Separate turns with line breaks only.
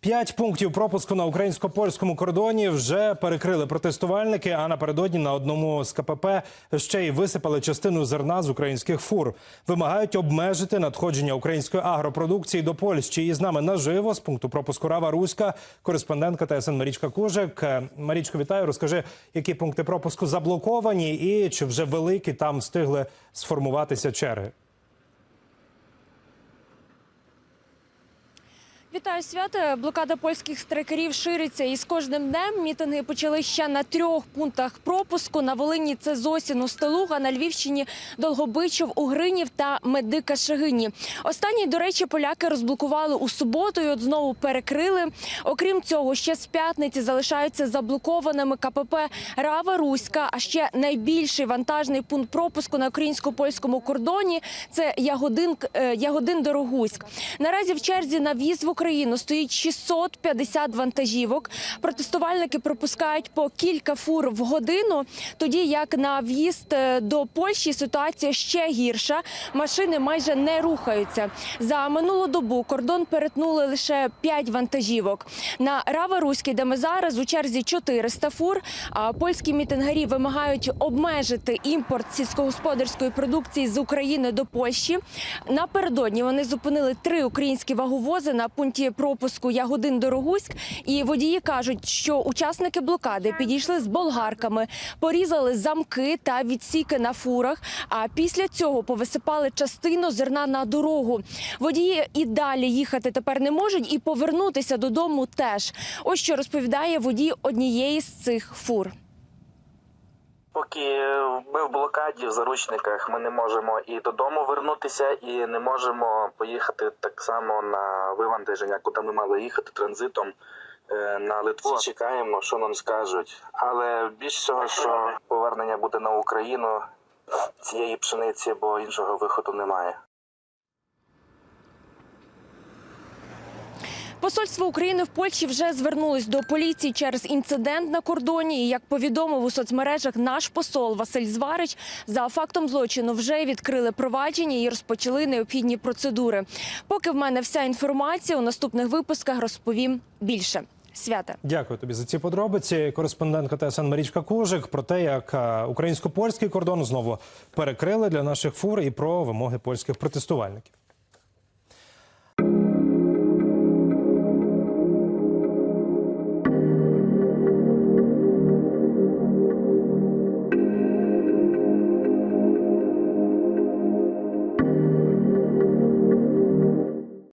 П'ять пунктів пропуску на українсько-польському кордоні вже перекрили протестувальники. А напередодні на одному з КПП ще й висипали частину зерна з українських фур. Вимагають обмежити надходження української агропродукції до Польщі. І з нами наживо з пункту пропуску Рава Руська, кореспондентка ТСН Марічка Кужик. Е, Марічко, вітаю. Розкажи, які пункти пропуску заблоковані, і чи вже великі там встигли сформуватися черги.
Вітаю свята. Блокада польських страйкерів шириться, і з кожним днем мітинги почали ще на трьох пунктах пропуску. На Волині це Зосіно, Столуга, на Львівщині Долгобичов, Угринів та Медика Шагині. Останні, до речі, поляки розблокували у суботу і от знову перекрили. Окрім цього, ще з п'ятниці залишаються заблокованими КПП Рава Руська. А ще найбільший вантажний пункт пропуску на українсько-польському кордоні це Ягодин, е, Ягодин Дорогуськ. Наразі в черзі на в'їзд в Україну стоїть 650 вантажівок. Протестувальники пропускають по кілька фур в годину. Тоді як на в'їзд е, до Польщі ситуація ще гірша. Машини майже не рухаються. За минулу добу кордон перетнули лише 5 вантажівок. На Рава Руський, де ми зараз у черзі 400 фур. А польські мітингарі вимагають обмежити імпорт сільськогосподарської продукції з України до Польщі. Напередодні вони зупинили три українські ваговози на пункті пропуску Ягодин Дорогуськ. І водії кажуть, що учасники блокади підійшли з болгарками, порізали замки та відсіки на фурах. А після цього повисипали частину зерна на дорогу. Водії і далі їхати тепер не можуть, і повернутися додому теж. Ось що розповідає водій однієї з цих фур.
Поки ми в блокаді в заручниках, ми не можемо і додому вернутися, і не можемо поїхати так само на вивантаження, куди ми мали їхати транзитом е, на Литву. Чекаємо, що нам скажуть. Але більш всього, що повернення буде на Україну цієї пшениці, бо іншого виходу немає.
Посольство України в Польщі вже звернулось до поліції через інцидент на кордоні. І як повідомив у соцмережах наш посол Василь Зварич, за фактом злочину вже відкрили провадження і розпочали необхідні процедури. Поки в мене вся інформація у наступних випусках розповім більше. Свята.
Дякую тобі за ці подробиці. Кореспондентка ТСН Марічка Кужик про те, як е, українсько-польський кордон знову перекрили для наших фур і про вимоги польських протестувальників.